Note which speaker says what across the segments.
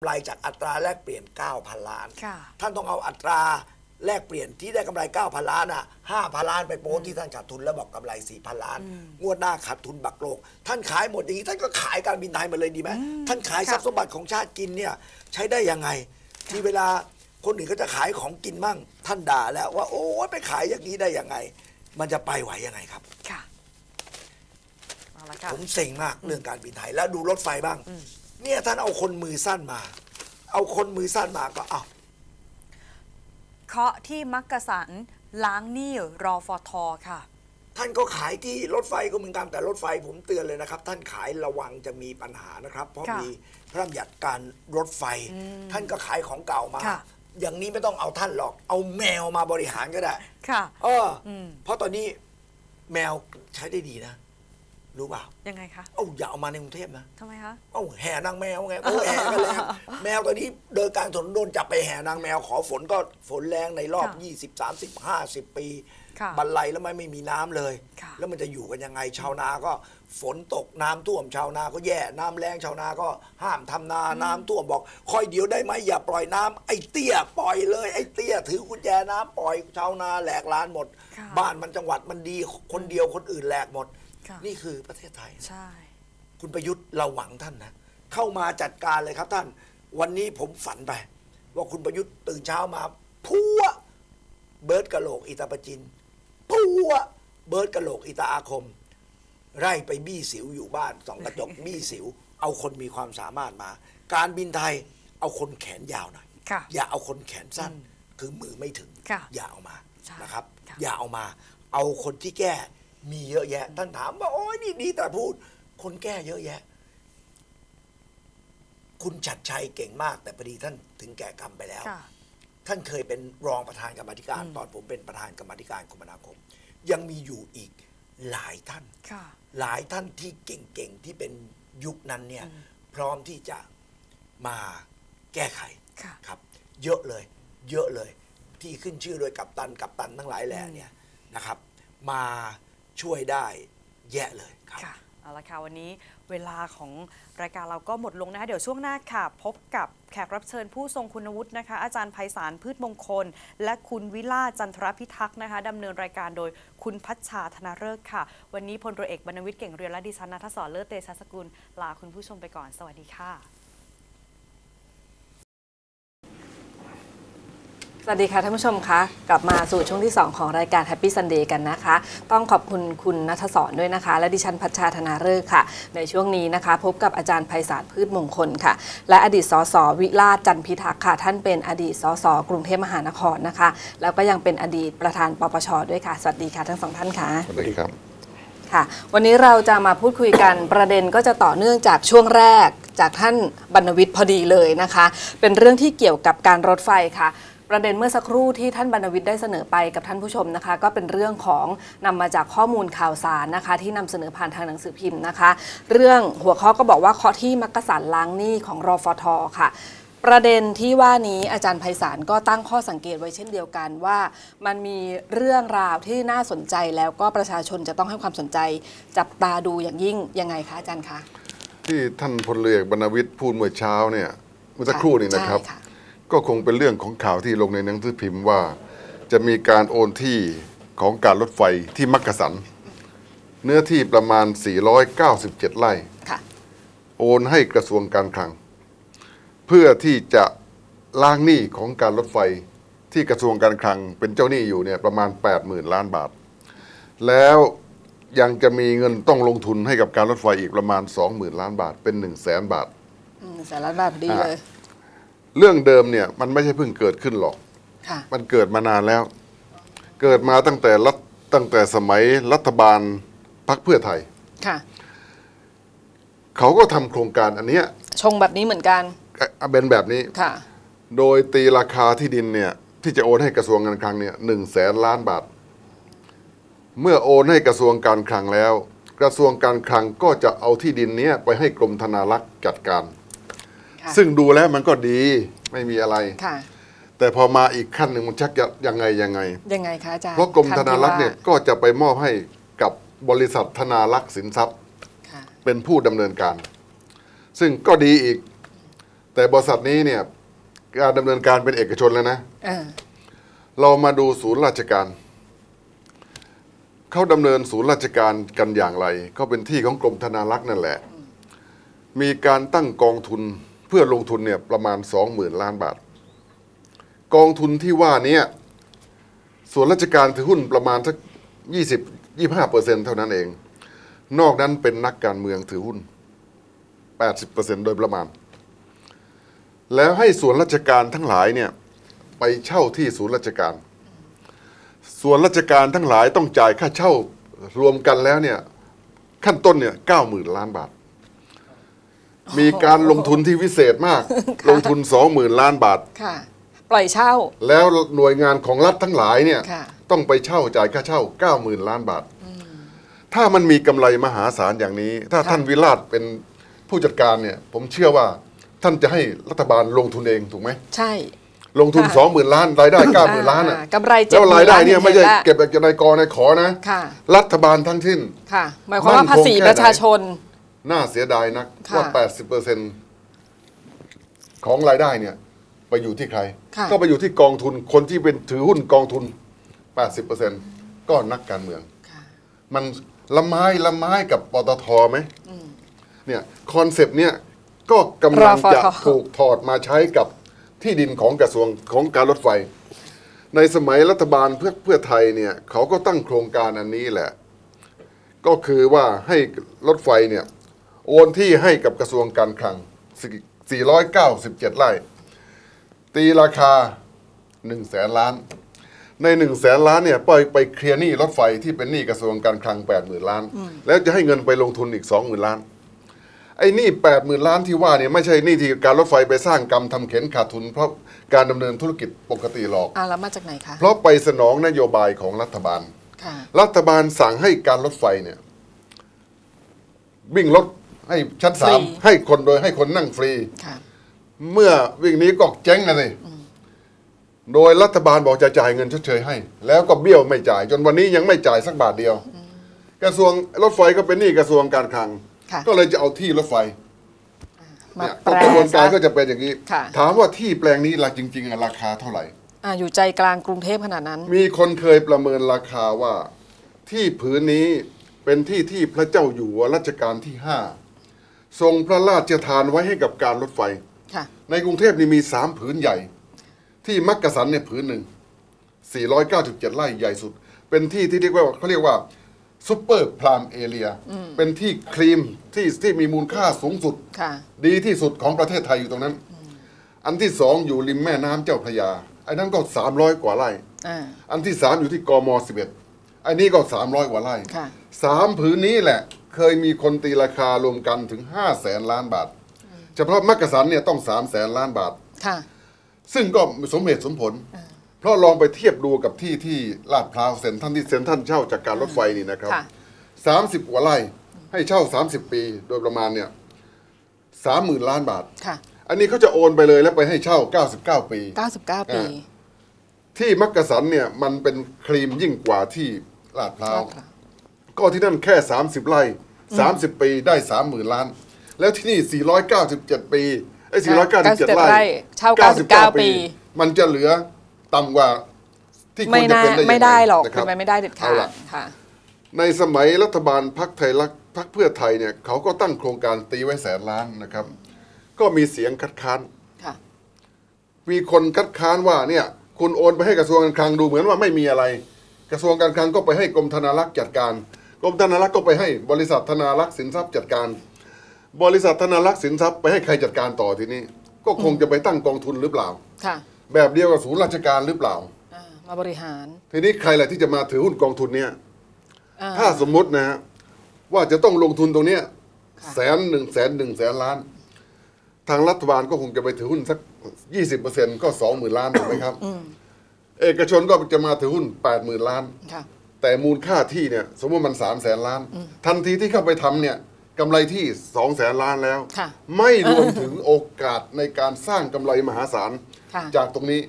Speaker 1: กำไรจากอัตราแลกเปลี่ยน 9,000 ล้าน
Speaker 2: ค่ะ
Speaker 1: ท่านต้องเอาอัตราแลกเปลี่ยนที่ได้กำไร 9,000 ล้านอะ5,000 ล้านไปโป้ที่ท่านขาดทุนแล้วบอกกำไร 4,000 ล้าน งวดหน้าขาดทุนบักโลก ท่านขายหมดอย่างนี้ ท่านก็ขายการบินไทยมาเลยดีไหม ท่านขายทรัพย์สมบัติของชาติกินเนี่ยใช้ได้ยังไง ที่เวลาคนอื่นก็จะขายของกินมั่ง ท่านด่าแล้วว่าโอ้ยไปขายอย่างนี้ได้ยังไง มันจะไปไหวยังไงครับ
Speaker 2: ค่ะเอาละค่ะ
Speaker 1: ผมเซ็งมากเรื่องการบินไทยแล้วดูรถไฟบ้าง เนี่ยท่านเอาคนมือสั้นมา เอาคนมือสั้นมาก็เอา
Speaker 2: เคาะที่มักกะสันล้างหนี้รอฟทค่ะ
Speaker 1: ท่านก็ขายที่รถไฟก็เหมือนกันแต่รถไฟผมเตือนเลยนะครับ ท่านขายระวังจะมีปัญหานะครับ เพราะ
Speaker 2: ค่ะ
Speaker 1: มีพระราชบัญญัติการรถไฟท่านก็ขายของเก่ามา
Speaker 2: ค่ะ
Speaker 1: อย่างนี้ไม่ต้องเอาท่านหรอก เอาแมวมาบริหารก็ได้
Speaker 2: ค่ะ
Speaker 1: เอออ
Speaker 2: ม
Speaker 1: เพราะตอนนี้แมวใช้ได้ดีนะ รู้เปล่า
Speaker 2: ยังไงคะ
Speaker 1: เอ้าอย่าเอามาในกรุงเทพนะ
Speaker 2: ทำไมคะ
Speaker 1: เอ้าแห่นางแมวไงโอ้แห่กันแล้วแมวตัวนี้เดินกลางถนนโดนจับไปแห่นางแมวขอฝนก็ฝนแรงในรอบ
Speaker 2: ค่ะ
Speaker 1: 20 30 50 ปี
Speaker 2: ค่ะ
Speaker 1: บรรลัยแล้วไม่ไม่มีน้ำเลย
Speaker 2: ค่ะ
Speaker 1: แล้วมันจะอยู่กันยังไงชาวนาก็ฝนตกน้ำท่วมชาวนาก็แย่น้ำแรงชาวนาก็ห้ามทำนาน้ำท่วมบอกคอยเดียวได้ไหมอย่าปล่อยน้ำไอ้เตี้ยปล่อยเลยไอ้เตี้ยถือกุญแจน้ำปล่อยชาวนาแหลกลานหมด
Speaker 2: ค่ะ
Speaker 1: บ้านมันจังหวัดมันดีคนเดียวคนอื่นแหลกหมด
Speaker 2: ค่ะ
Speaker 1: นี่คือประเทศไทย
Speaker 2: ใช่
Speaker 1: คุณประยุทธ์เราหวังท่านนะ เข้ามาจัดการเลยครับท่าน วันนี้ผมฝันไป ว่าคุณประยุทธ์ตื่นเช้ามาพัวเบิร์ดกะโหลกอิตาปะจินพัวเบิร์ดกะโหลกอิตาอาคมไร่ไปบี้สิวอยู่บ้านสองกระจก บี้สิว เอาคนมีความสามารถมา การบินไทยเอาคนแขนยาวหน่อย
Speaker 2: ค่ะ
Speaker 1: อย่าเอาคนแขนสั้น คือมือไม่ถึง
Speaker 2: ค่ะ
Speaker 1: อย่าเอามา
Speaker 2: ใช่
Speaker 1: นะครับ
Speaker 2: ค่ะ
Speaker 1: อย่าเอามา เอาคนที่แก้ มีเยอะแยะ ท่านถามว่าโอ้ยนี่ดีแต่พูด คนแก้เยอะแยะ คุณชัดชัยเก่งมาก แต่พอดีท่านถึงแก่กรรมไปแล้ว
Speaker 2: ค่ะ
Speaker 1: ท่านเคยเป็นรองประธานกรรมาธิการตอนผมเป็นประธานกรรมาธิการคมนาคม ยังมีอยู่อีกหลายท่าน
Speaker 2: ค่ะ
Speaker 1: หลายท่านที่เก่งๆ ที่เป็นยุคนั้นเนี่ยพร้อมที่จะมาแก้ไข
Speaker 2: ค่ะ
Speaker 1: ครับ เยอะเลย เยอะเลย ที่ขึ้นชื่อโดยกัปตันกัปตันทั้งหลายแหล่เนี่ยนะครับ มา ช่วยได้แยะเลยครับ
Speaker 2: ค่ะเอาละค่ะวันนี้เวลาของรายการเราก็หมดลงนะคะเดี๋ยวช่วงหน้าค่ะ พบกับแขกรับเชิญผู้ทรงคุณวุฒินะคะ อาจารย์ไพศาลพืชมงคล และคุณวิลาจันทรพิทักษ์นะคะดำเนินรายการโดยคุณพัชชาธนาฤกษ์ค่ะ วันนี้พลรือเอกบรรณวิทย์เก่งเรียนและดิฉันนัทศรเลิศเตชะสกุลลาคุณผู้ชมไปก่อนสวัสดีค่ะ วัสดีค่ะท่านผู้ชมคะกลับมาสู่ช่วงที่ 2 ของรายการ Happy Sunday กันนะคะ ต้องขอบคุณคุณนัทศรด้วยนะคะ และดิฉันพัชชาธนาฤกษ์ค่ะ ในช่วงนี้นะคะ พบกับอาจารย์ไพศาลพืชมงคลค่ะ และอดีตสสวิลาศจันทร์พิทักษ์ค่ะ ท่านเป็นอดีตสสกรุงเทพมหานครนะคะ แล้วก็ยังเป็นอดีตประธานปปชด้วยค่ะ สวัสดีค่ะทั้งสองท่านค่ะ
Speaker 3: สวัสดีครับ
Speaker 2: ค่ะ วันนี้เราจะมาพูดคุยกันประเด็นก็จะต่อเนื่องจากช่วงแรกจากท่านบรรณวิทย์พอดีเลยนะคะ เป็นเรื่องที่เกี่ยวกับการรถไฟค่ะ ประเด็นเมื่อสักครู่ที่ท่านบรรณวิทย์ได้เสนอไปกับท่านผู้ชมนะคะ ก็เป็นเรื่องของนำมาจากข้อมูลข่าวสารนะคะ ที่นำเสนอผ่านทางหนังสือพิมพ์นะคะ เรื่องหัวข้อก็บอกว่าข้อที่มักกะสันล้างหนี้ของรอฟทค่ะประเด็นที่ว่านี้อาจารย์ไพศาลก็ตั้งข้อสังเกตไว้เช่นเดียวกันว่า มันมีเรื่องราวที่น่าสนใจแล้วก็ประชาชนจะต้องให้ความสนใจ จับตาดูอย่างยิ่งยังไงคะอาจารย์คะ
Speaker 3: ที่ท่านพลเรือเอกบรรณวิทย์พูดเมื่อเช้าเนี่ยเมื่อสักครู่นี้นะครับ
Speaker 2: ใช่ค่ะ
Speaker 3: ก็คงเป็นเรื่องของข่าวที่ลงในหนังสือพิมพ์ว่า จะมีการโอนที่ของการรถไฟที่มักกะสัน เนื้อที่ประมาณ 497 ไร่
Speaker 2: ค่ะ
Speaker 3: โอนให้กระทรวงการคลัง เพื่อที่จะล้างหนี้ของการรถไฟที่กระทรวงการคลังเป็นเจ้าหนี้อยู่เนี่ยประมาณ 80,000 ล้านบาท แล้วยังจะมีเงินต้องลงทุนให้กับการรถไฟอีกประมาณ 20,000 ล้านบาทเป็น 1 0 0 0 0แสนบาท
Speaker 2: อืมแสนล้านบาทพอดีเลย
Speaker 3: เรื่องเดิมเนี่ยมันไม่ใช่เพิ่งเกิดขึ้นหรอก
Speaker 2: ค่ะ
Speaker 3: มันเกิดมานานแล้ว เกิดมาตั้งแต่รัฐตั้งแต่สมัยรัฐบาลพรรคเพื่อไทย
Speaker 2: ค่ะ
Speaker 3: เขาก็ทำโครงการอันเนี้ย
Speaker 2: ชงแบบนี้เหมือนกัน
Speaker 3: เอ่อเป็นแบบนี้
Speaker 2: ค่ะ
Speaker 3: โดยตีราคาที่ดินเนี่ยที่จะโอนให้กระทรวงการคลังเนี่ยหนึ่งแสนล้านบาท เมื่อโอนให้กระทรวงการคลังแล้ว กระทรวงการคลังก็จะเอาที่ดินเนี้ยไปให้กรมธนารักษ์จัดการ
Speaker 2: ค่ะ
Speaker 3: ซึ่งดูแล้วมันก็ดีไม่มีอะไร
Speaker 2: ค่ะ
Speaker 3: แต่พอมาอีกขั้นหนึ่งมันชักจะยังไงยังไง
Speaker 2: ยังไงคะอาจารย์
Speaker 3: เพราะกรมธนารักษ์
Speaker 2: ขั้
Speaker 3: เนี่ย
Speaker 2: ที่
Speaker 3: ก็จะไปมอบให้กับบริษัทธนารักษ์สินทรัพย์
Speaker 2: ว่าค่ะ
Speaker 3: เป็นผู้ดำเนินการ ซึ่งก็ดีอีก แต่บริษัทนี้เนี่ยการดำเนินการเป็นเอกชนแล้วนะ
Speaker 2: เออ
Speaker 3: เรามาดูศูนย์ราชการ เขาดำเนินศูนย์ราชการกันอย่างไร ก็เป็นที่ของกรมธนารักษ์นั่นแหละ มีการตั้งกองทุน เพื่อลงทุนเนี่ยประมาณสองหมื่นล้านบาท กองทุนที่ว่านี้ส่วนราชการถือหุ้นประมาณสักยี่สิบยี่ห้าเปอร์เซ็นเท่านั้นเอง นอกนั้นเป็นนักการเมืองถือหุ้นแปดสิบเปอร์เซ็นโดยประมาณ แล้วให้ส่วนราชการทั้งหลายเนี่ยไปเช่าที่ศูนย์ราชการ ส่วนราชการทั้งหลายต้องจ่ายค่าเช่ารวมกันแล้วเนี่ยขั้นต้นเนี่ยเก้าหมื่นล้านบาท มีการลงทุนที่วิเศษมาก ลงทุนสองหมื่นล้านบาท
Speaker 2: ค่ะ ปล่อยเช่า
Speaker 3: แล้วหน่วยงานของรัฐทั้งหลายเนี่ย
Speaker 2: ค่ะ
Speaker 3: ต้องไปเช่าจ่ายค่าเช่าเก้าหมื่นล้านบาท ถ้ามันมีกำไรมหาศาลอย่างนี้ ถ้า
Speaker 2: ค่ะ
Speaker 3: ท่านวิราชเป็นผู้จัดการเนี่ย ผมเชื่อว่าท่านจะให้รัฐบาลลงทุนเองถูกไหม
Speaker 2: ใช่
Speaker 3: ลงทุน
Speaker 2: ค่ะ
Speaker 3: สองหมื่นล้าน รายได้เก้าหมื่นล้านอะ
Speaker 2: อ่ากำไร70,000
Speaker 3: แล้วรายได้เนี่ย
Speaker 2: ล้าน
Speaker 3: ไม่ใช่
Speaker 2: เห็นแล้ว
Speaker 3: เก็บจากนายกนายขอนะ
Speaker 2: ค่ะ
Speaker 3: รัฐบาลทั้งสิ้น
Speaker 2: ค่ะ หมายความว่า
Speaker 3: มั่นคง
Speaker 2: ภาษี
Speaker 3: แค่ไหน
Speaker 2: ประชาชน
Speaker 3: น่าเสียดายนัก
Speaker 2: ค่ะ
Speaker 3: ว่า 80เปอร์เซ็นของรายได้เนี่ย ไปอยู่ที่ใคร
Speaker 2: ค่ะ
Speaker 3: ก็ไปอยู่ที่กองทุนคนที่เป็นถือหุ้นกองทุน 80เปอร์เซ็นก็นักการเมือง
Speaker 2: ค่ะ
Speaker 3: มันละไม้ละไม้กับปตทไหมเนี่ยคอนเซปต์เนี่ยก็กำลังจะ
Speaker 2: รฟท
Speaker 3: ถูกถอดมาใช้กับที่ดินของกระทรวงของการรถไฟ ในสมัยรัฐบาลเพื่อเพื่อไทยเนี่ยเขาก็ตั้งโครงการอันนี้แหละ ก็คือว่าให้รถไฟเนี่ย โอนที่ให้กับกระทรวงการคลัง 497 ไร่ ตีราคา 1 แสนล้าน ใน 1 แสนล้านเนี่ยไปไปเคลียร์หนี้รถไฟที่เป็นหนี้กระทรวงการคลัง 80,000 ล้าน แล้วจะให้เงินไปลงทุนอีก 20,000 ล้าน ไอ้หนี้80,000 ล้านที่ว่าเนี่ยไม่ใช่หนี้ที่การรถไฟไปสร้างกรรมทำเข็นขาดทุน เพราะการดำเนินธุรกิจปกติหรอก
Speaker 2: อ่าแล้วมาจากไหนคะ
Speaker 3: เพราะไปสนองนโยบายของรัฐบาล
Speaker 2: ค่ะ
Speaker 3: รัฐบาลสั่งให้การรถไฟเนี่ยวิ่งรถ ให้ชั้นสาม
Speaker 2: ฟรี
Speaker 3: ให้คนโดยให้คนนั่งฟรี
Speaker 2: ค่ะ
Speaker 3: เมื่อวิ่งนี้ก็เจ๊งนะสิโดยรัฐบาลบอกจะจ่ายเงินชดเชยให้ แล้วก็เบี้ยวไม่จ่าย จนวันนี้ยังไม่จ่ายสักบาทเดียว กระทรวงรถไฟก็เป็นหนี้กระทรวงการคลัง
Speaker 2: ค่ะ
Speaker 3: ก็เลยจะเอาที่รถไฟ
Speaker 2: มา
Speaker 3: เนี่ย
Speaker 2: แปล
Speaker 3: กระบวนการ
Speaker 2: ซะ
Speaker 3: ก็จะเป็นอย่างนี้
Speaker 2: ค่ะ
Speaker 3: ถามว่าที่แปลงนี้ราจริงๆอะราคาเท่าไหร่
Speaker 2: อ่าอยู่ใจกลางกรุงเทพขนาดนั้น
Speaker 3: มีคนเคยประเมินราคาว่า ที่ผืนนี้เป็นที่ที่พระเจ้าอยู่หัวรัชกาลที่ห้า ทรงพระราชทานไว้ให้กับการรถไฟ
Speaker 2: ค่ะ
Speaker 3: ในกรุงเทพนี่มีสามผืนใหญ่ ที่มักกะสันเนี่ยผืนหนึ่ง 497 ไร่ใหญ่สุด เป็นที่ที่เรียกว่าเขาเรียกว่าซุปเปอร์พรามเอเรีย เป็นที่ครีมที่ที่มีมูลค่าสูงสุด
Speaker 2: ค่ะ
Speaker 3: ดีที่สุดของประเทศไทยอยู่ตรงนั้น อันที่สองอยู่ริมแม่น้ำเจ้าพระยา ไอ้นั้นก็ 300 กว่าไร่
Speaker 2: อ่า
Speaker 3: อันที่สามอยู่ที่กมสิบเอ็ดอันนี้ก็สามร้อยกว่าไร่
Speaker 2: ค่ะ
Speaker 3: สามผืนนี้แหละ เคยมีคนตีราคารวมกันถึงห้าแสนล้านบาท เฉพาะมักกะสันเนี่ยต้องสามแสนล้านบาท
Speaker 2: ค่ะ
Speaker 3: ซึ่งก็สมเหตุสมผล เพราะลองไปเทียบดูกับที่ที่ลาดพร้าวเซ็นท่านที่เซ็นท่านเช่าจากการรถไฟนี่นะครับ
Speaker 2: ค่ะ
Speaker 3: สามสิบกว่าไร่ให้เช่าสามสิบปีโดยประมาณเนี่ยสามหมื่นล้านบาท
Speaker 2: ค่ะ
Speaker 3: อันนี้เขาจะโอนไปเลยแล้วไปให้เช่า 99 ปี
Speaker 2: 99 ปี
Speaker 3: อ่า ที่มักกะสันเนี่ยมันเป็นครีมยิ่งกว่าที่ลาดพร้าว
Speaker 2: ลาดพร้าว
Speaker 3: ก็ที่นั่นแค่ 30 ไร่ 30 ปีได้ 30,000 ล้าน แล้วที่นี่ 497 ปีไอ้497 ไร่
Speaker 2: ไร่เช่า 99 ปี
Speaker 3: มันจะเหลือต่ำกว่าที่คว
Speaker 2: ไม่
Speaker 3: รจะ
Speaker 2: น่า
Speaker 3: เป็นได้ยังง
Speaker 2: ไม่ได้หรอก
Speaker 3: นะค
Speaker 2: เป็
Speaker 3: บ
Speaker 2: นไปไม่ได้เด็ดขา
Speaker 3: เอา
Speaker 2: ด
Speaker 3: ล่ะ
Speaker 2: ค่ะ
Speaker 3: ในสมัยรัฐบาลพักไทยรักพักเพื่อไทยเนี่ยเขาก็ตั้งโครงการตีไว้แสนล้านนะครับ ก็มีเสียงคัดค้าน
Speaker 2: ค่ะ
Speaker 3: มีคนคัดค้านว่าเนี่ยคุณโอนไปให้กระทรวงการคลังดูเหมือนว่าไม่มีอะไร กระทรวงการคลังก็ไปให้กรมธนารักษ์จัดการ กรมธนารักษ์ก็ไปให้บริษัทธนารักษ์สินทรัพย์จัดการ บริษัทธนารักษ์สินทรัพย์ไปให้ใครจัดการต่อทีนี้ ก็คงจะไปตั้งกองทุนหรือเปล่า
Speaker 2: ค่ะ
Speaker 3: แบบเดียวกับศูนย์ราชการหรือเปล่า
Speaker 2: อ่ามาบริหาร
Speaker 3: ทีนี้ใครแหละที่จะมาถือหุ้นกองทุนเนี่ย
Speaker 2: อ่า
Speaker 3: ถ้าสมมุตินะฮะว่าจะต้องลงทุนตรงเนี้ย
Speaker 2: ค่ะ
Speaker 3: แสนหนึ่งแสนหนึ่งแสนล้าน ทางรัฐบาลก็คงจะไปถือหุ้นสักยี่สิบเปอร์เซ็นก็สองหมื่นล้านถูกไหมครับ เอกชนก็จะมาถือหุ้นแปดหมื่นล้าน
Speaker 2: ค่ะ
Speaker 3: แต่มูลค่าที่เนี่ยสมมติมันสามแสนล้าน ทันทีที่เข้าไปทำเนี่ยกำไรที่สองแสนล้านแล้ว
Speaker 2: ค่ะ
Speaker 3: ไม่รวมถึงโอกาสในการสร้างกำไรมหาศาล
Speaker 2: ค่ะ
Speaker 3: จากตรงนี้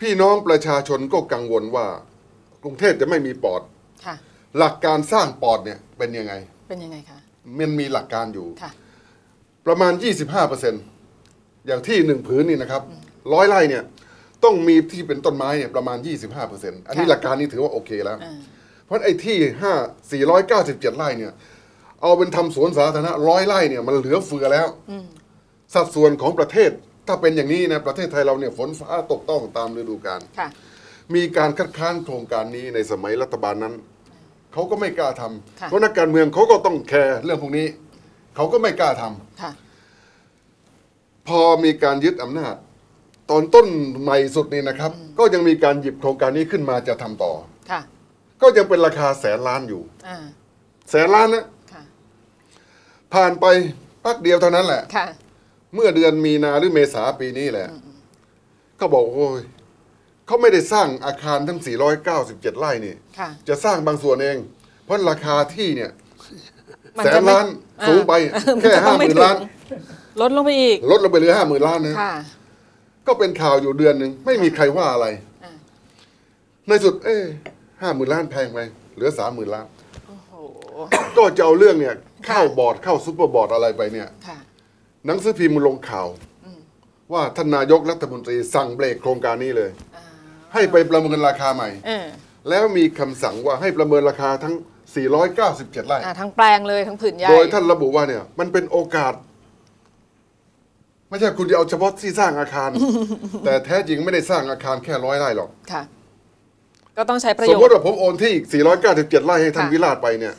Speaker 3: พี่น้องประชาชนก็กังวลว่า กรุงเทพจะไม่มีปอด
Speaker 2: ค่ะ
Speaker 3: หลักการสร้างปอดเนี่ยเป็นยังไง
Speaker 2: เป็นยังไงคะ
Speaker 3: มันมีหลักการอยู่
Speaker 2: ค่ะ
Speaker 3: ประมาณ 25%มอย่างที่หนึ่งผืนนี่นะครับร้อยไร่เนี่ย ต้องมีที่เป็นต้นไม้เนี่ยประมาณ 25เปอร์เซ็นต์อันนี้
Speaker 2: ค่ะ
Speaker 3: หลักการนี้ถือว่าโอเคแล้ว
Speaker 2: อ่า
Speaker 3: เพราะไอ้ที่ห้าสี่ร้อยเก้าสิบเจ็ดไร่เนี่ย เอาเป็นทำสวนสาธารณะร้อยไร่เนี่ยมันเหลือเฟือแล้ว สัดส่วนของประเทศถ้าเป็นอย่างนี้นะประเทศไทยเราเนี่ยฝนฟ้าตกต้องตามฤดูกาล
Speaker 2: ค่ะ
Speaker 3: มีการคัดค้านโครงการนี้ในสมัยรัฐบาลนั้นเขาก็ไม่กล้าทำ
Speaker 2: ค่ะ
Speaker 3: เพราะนักการเมืองเขาก็ต้องแคร์เรื่องพวกนี้เขาก็ไม่กล้าทำ
Speaker 2: ค่ะ
Speaker 3: พอมีการยึดอำนาจ ตอนต้นใหม่สุดนี่นะครับ ก็ยังมีการหยิบโครงการนี้ขึ้นมาจะทำต่อ
Speaker 2: ค่ะ
Speaker 3: ก็ยังเป็นราคาแสนล้านอยู่
Speaker 2: อ่า
Speaker 3: แสนล้านนะ
Speaker 2: ค่ะ
Speaker 3: ผ่านไปพักเดียวเท่านั้นแหละ
Speaker 2: ค่ะ
Speaker 3: เมื่อเดือนมีนาหรือเมษาปีนี้แหละเขาบอกโอ้ยเขาไม่ได้สร้างอาคารทั้ง 497 ไร่นี่
Speaker 2: ค่ะ
Speaker 3: จะสร้างบางส่วนเอง เพราะราคาที่เนี่ย
Speaker 2: มัน
Speaker 3: แส
Speaker 2: จะ
Speaker 3: น
Speaker 2: ไม่
Speaker 3: ล้าน
Speaker 2: อ่า
Speaker 3: สูงไป
Speaker 2: มัน
Speaker 3: แค่
Speaker 2: จะต้
Speaker 3: ห้า
Speaker 2: อง
Speaker 3: ห
Speaker 2: ไม่
Speaker 3: มื่น
Speaker 2: ถึง
Speaker 3: ล้าน
Speaker 2: ลดลงไปอีก
Speaker 3: ลดลงไปเหลือห้าหมื่นล้านนะ
Speaker 2: ค่ะ
Speaker 3: ก็เป็นข่าวอยู่เดือนหนึ่งไม่มีใครว่าอะไร
Speaker 2: อ่า
Speaker 3: ในสุด เอ้ห้าหมื่นล้านแพงไปเหลือสามหมื่นล้าน
Speaker 2: โอ้โห
Speaker 3: ก็จะเอาเรื่องเนี่ย
Speaker 2: ค่ะ
Speaker 3: เข้าบอร์ดเข้าซุปเปอร์บอร์ดอะไรไปเนี่ย
Speaker 2: ค่ะ
Speaker 3: หนังสือพิมพ์ลงข่าวว่าท่านนายกรัฐมนตรีสั่งเบรกโครงการนี้เลย
Speaker 2: อ่า
Speaker 3: ให้ไปประเมินราคาใหม่
Speaker 2: เออ
Speaker 3: แล้วมีคำสั่งว่าให้ประเมินราคาทั้ง 497 ไร่
Speaker 2: อ่าทั้งแปลงเลยทั้งผืนใหญ่
Speaker 3: โดยท่านระบุว่าเนี่ยมันเป็นโอกาส ไม่ใช่คุณจะเอาเฉพาะที่สร้างอาคาร แต่แท้จริงไม่ได้สร้างอาคารแค่ร้อยไร่หรอก
Speaker 2: ค่ะ ก็ต้องใช้ประ
Speaker 3: ส
Speaker 2: โย
Speaker 3: ม
Speaker 2: ช
Speaker 3: มติ
Speaker 2: น์
Speaker 3: ว่าผมโอนที่อีก497 ไร่ให้ท่าน
Speaker 2: ค่ะ
Speaker 3: วิราชไปเนี่ย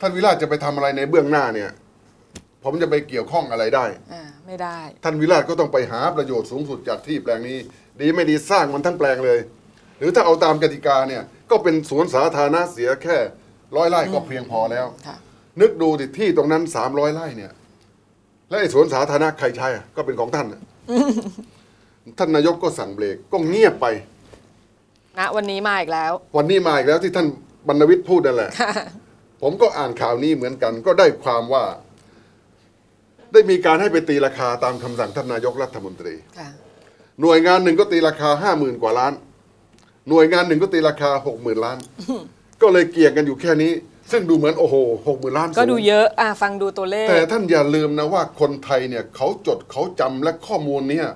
Speaker 3: ท่านวิราชจะไปทำอะไรในเบื้องหน้าเนี่ย ผมจะไปเกี่ยวข้องอะไรได้
Speaker 2: อ่าไม่ได้
Speaker 3: ท่านวิราชก็ต้องไปหาประโยชน์สูงสุดจากที่แปลงนี้ ดีไม่ดีสร้างมันทั้งแปลงเลย หรือถ้าเอาตามกติกาเนี่ย ก็เป็นสวนสาธารณะเสียแค่ร้อยไร่ก็เพียงพอแล้ว
Speaker 2: ค่ะ
Speaker 3: นึกดูดิที่ตรงนั้นสามร้อยไร่เนี่ย และไอ้สวนสาธารณะใครใช้อะก็เป็นของท่านอะท่านนายกก็สั่งเบรกก็เงียบไป
Speaker 2: ณวันนี้มาอีกแล้ว
Speaker 3: วันนี้มาอีกแล้วที่ท่านบรรณวิทย์พูดนั่นแหละผมก็อ่านข่าวนี้เหมือนกัน ก็ได้ความว่า ได้มีการให้ไปตีราคาตามคำสั่งท่านนายกรัฐมนตรี
Speaker 2: ค่ะ
Speaker 3: หน่วยงานหนึ่งก็ตีราคาห้าหมื่นกว่าล้าน หน่วยงานหนึ่งก็ตีราคาหกหมื่นล้าน ก็เลยเกี่ยงกันอยู่แค่นี้ ซึ่งดูเหมือนโอ้โหหกหมื่นล้าน
Speaker 2: ก็
Speaker 3: สูง
Speaker 2: ดูเยอะอ่าฟังดูตัวเลข
Speaker 3: แต่ท่านอย่าลืมนะว่าคนไทยเนี่ยเขาจดเขาจำและข้อมูลเนี้ย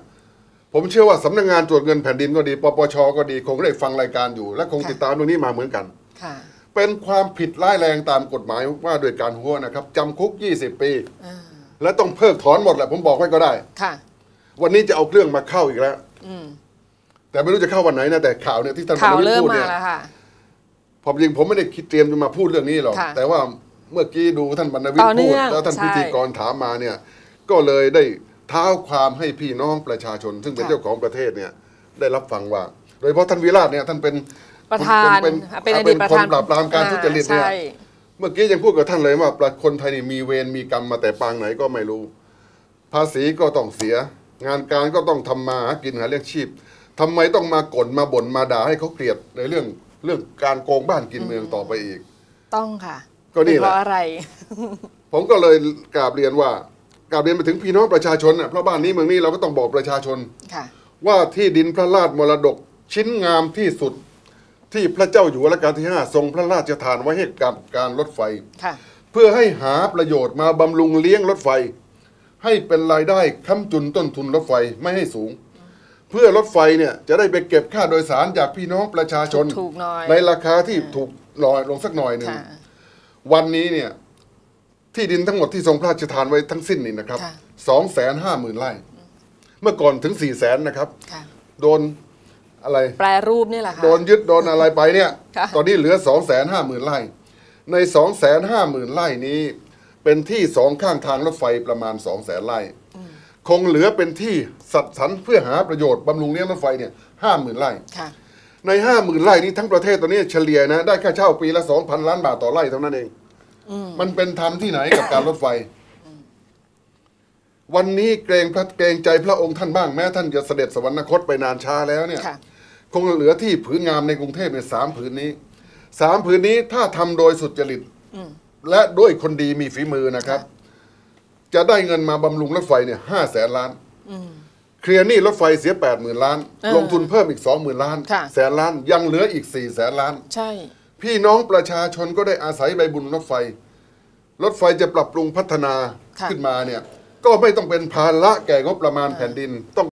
Speaker 3: ผมเชื่อว่าสำนักงานตรวจเงินแผ่นดินก็ดี ปปชก็ดี คงได้ฟังรายการอยู่ และคง
Speaker 2: ค่ะ
Speaker 3: ติดตามตรงนี้มาเหมือนกัน
Speaker 2: ค่ะ
Speaker 3: เป็นความผิดร้ายแรงตามกฎหมายว่าโดวยการหัวนะครับจำคุก 20 ปี
Speaker 2: อ่า
Speaker 3: และต้องเพิกถอนหมดแหละผมบอกไว้ก็ได้
Speaker 2: ค่ะ
Speaker 3: วันนี้จะเอาเครื่องมาเข้าอีกแล้ว
Speaker 2: อืม
Speaker 3: แต่ไม่รู้จะเข้าวันไหนนะแต่ข่าวเนี่ยที่ท่าน
Speaker 2: ข่าว
Speaker 3: ปวิต
Speaker 2: เริ่ม
Speaker 3: พูด
Speaker 2: มา
Speaker 3: เนี่ย
Speaker 2: แล้วค่ะ
Speaker 3: ผมจริงผมไม่ได้คิดเตรียมจะมาพูดเรื่องนี้หรอก
Speaker 2: ค่ะ
Speaker 3: แต่ว่าเมื่อกี้ดูท่านบรรณวิท
Speaker 2: ต่อ
Speaker 3: ย์
Speaker 2: เนื่
Speaker 3: พูด
Speaker 2: อง
Speaker 3: แล้วท่าน
Speaker 2: ใช่
Speaker 3: พิธีกรถามมาเนี่ย ก็เลยได้เท้าความให้พี่น้องประชาชน ซึ่งเป็น
Speaker 2: ค่ะ
Speaker 3: เจ้าของประเทศเนี่ยได้รับฟังว่า โดยเฉพาะท่านวิราชเนี่ยท่านเป็น
Speaker 2: ประธาน
Speaker 3: เป็น
Speaker 2: เป็นอดี
Speaker 3: เป็
Speaker 2: ต
Speaker 3: น
Speaker 2: ประ
Speaker 3: คน
Speaker 2: ธาน
Speaker 3: ปราบปรามการทุจริตเนี่ย
Speaker 2: ใช่
Speaker 3: เมื่อกี้ยังพูดกับท่านเลยว่าประคนไทยนี่มีเวรมีกรรมมาแต่ปางไหนก็ไม่รู้ ภาษีก็ต้องเสีย งานการก็ต้องทำมาหากินหาเลี้ยงชีพทำไมต้องมาก่นมาบ่นมาด่าให้เขาเกลียดในเรื่อง เรื่องการโกงบ้านกินเมืองต่อไปอีก
Speaker 2: ต้องค่ะ
Speaker 3: ก็นี่แหละ
Speaker 2: เพราะอะไร
Speaker 3: ผมก็เลยกราบเรียนว่ากราบเรียนไปถึงพี่น้องประชาชนน่ะเพราะบ้านนี้เมืองนี้เราก็ต้องบอกประชาชน
Speaker 2: ค่ะ
Speaker 3: ว่าที่ดินพระราชมรดกชิ้นงามที่สุดที่พระเจ้าอยู่หัวรัชกาลที่ห้าทรงพระราชทานไว้ให้กับการรถไฟ
Speaker 2: ค่ะ
Speaker 3: เพื่อให้หาประโยชน์มาบำรุงเลี้ยงรถไฟ ให้เป็นรายได้ค้ำจุนต้นทุนรถไฟไม่ให้สูง เพื่อรถไฟเนี่ยจะได้ไปเก็บค่าโดยสารจากพี่น้องประชาชน
Speaker 2: ถูกๆหน่อย
Speaker 3: ในราคาที่ถูกหน่อยลงสักหน่อยหนึ่ง
Speaker 2: ค่ะ
Speaker 3: วันนี้เนี่ยที่ดินทั้งหมดที่ทรงพระราชทานไว้ทั้งสิ้นนี่นะครับ
Speaker 2: ค่ะ
Speaker 3: สองแสนห้าหมื่นไร่ เมื่อก่อนถึงสี่แสนนะครับ
Speaker 2: ค่ะ
Speaker 3: โดนอะไร
Speaker 2: แปรรูปนี่แหละค่ะ
Speaker 3: โดนยึดโดนอะไรไปเนี่ย
Speaker 2: ค่ะ
Speaker 3: ตอนนี้เหลือสองแสนห้าหมื่นไร่ ในสองแสนห้าหมื่นไร่นี้ เป็นที่สองข้างทางรถไฟประมาณสองแสนไร่ คงเหลือเป็นที่ สัดสรรเพื่อหาประโยชน์บำรุงเลี้ยงรถไฟเนี่ยห้าหมื่นไร่
Speaker 2: ค่ะ
Speaker 3: ในห้าหมื่นไร่นี้ทั้งประเทศตอนนี้เฉลี่ยนะได้ค่าเช่าปีละสองพันล้านบาทต่อไร่เท่านั้นเองมันเป็นธรรมที่ไหนกับการรถไฟ วันนี้เกรงพระเกรงใจพระองค์ท่านบ้างแม้ท่านจะเสด็จสวรรคตไปนานช้าแล้วเนี่ย
Speaker 2: ค่ะ
Speaker 3: คงเหลือที่ผืนงามในกรุงเทพเนี่ยสามผืนนี้สามผืนนี้ถ้าทำโดยสุจริตและด้วยคนดีมีฝีมือนะครับ จะได้เงินมาบำรุงรถไฟเนี่ยห้าแสนล้าน เคลียร์หนี้รถไฟเสียแปดหมื่นล้าน
Speaker 2: เออ
Speaker 3: ลงทุนเพิ่มอีกสองหมื่นล้าน
Speaker 2: ค่ะ
Speaker 3: แสนล้านยังเหลืออีกสี่แสนล้าน
Speaker 2: ใช่
Speaker 3: พี่น้องประชาชนก็ได้อาศัยใบบุญรถไฟ รถไฟจะปรับปรุงพัฒนา
Speaker 2: ค่ะ
Speaker 3: ขึ้นมาเนี่ย ก็ไม่ต้องเป็นภาระแก่งบประมาณแผ่นดินต้อง